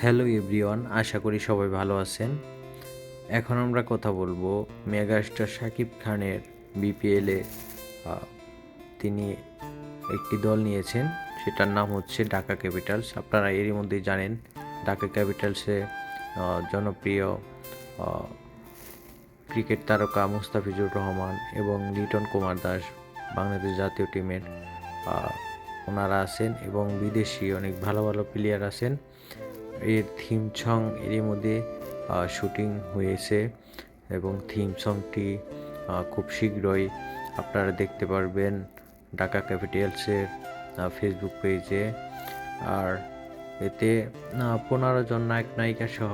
Hello everyone, আশা করি সবাই ভালো আছেন। এখন আমরা কথা বলব মেগাস্টার শাকিব খানের বিপিএলে তিনি একটি দল নিয়েছেন, সেটার নাম হচ্ছে ঢাকা ক্যাপিটালস। আপনারা এরই মধ্যেই জানেন, ঢাকা ক্যাপিটালসে জনপ্রিয় ক্রিকেট তারকা মুস্তাফিজুর রহমান এবং লিটন কুমার দাস বাংলাদেশ জাতীয় টিমের ওনারা আছেন এবং বিদেশি অনেক ভালো ভালো প্লেয়ার আছেন। এর থিম সং এরই মধ্যে শুটিং হয়েছে এবং থিম সংটি খুব শীঘ্রই আপনারা দেখতে পারবেন ঢাকা ক্যাপিটালসের ফেসবুক পেজে আর এতে পনেরো জন নায়ক নায়িকা সহ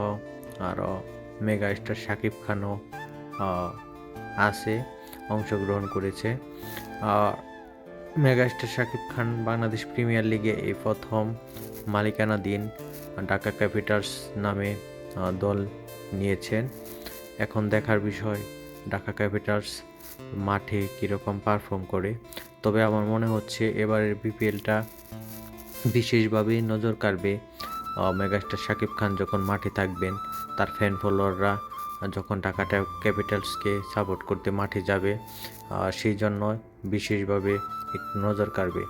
আরও মেগা স্টার শাকিব খানও আছে, অংশগ্রহণ করেছে। আর মেগাস্টার শাকিব খান বাংলাদেশ প্রিমিয়ার লিগে এই প্রথম মালিকানাধীন ঢাকা ক্যাপিটালস নামে দল নিয়েছেন। এখন দেখার বিষয়, ঢাকা ক্যাপিটালস মাঠে কীরকম পারফর্ম করে। তবে আমার মনে হচ্ছে এবারের বিপিএলটা বিশেষভাবে নজর কাড়বে মেগাস্টার শাকিব খান যখন মাঠে থাকবেন, তার ফ্যান ফলোয়াররা যখন ঢাকাটা ক্যাপিটালসকে সাপোর্ট করতে মাঠে যাবে সেই জন্য বিশেষভাবে একটু নজর কাড়বে।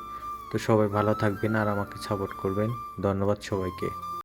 তো সবাই ভালো থাকবেন আর আমাকে সাপোর্ট করবেন। ধন্যবাদ সবাইকে।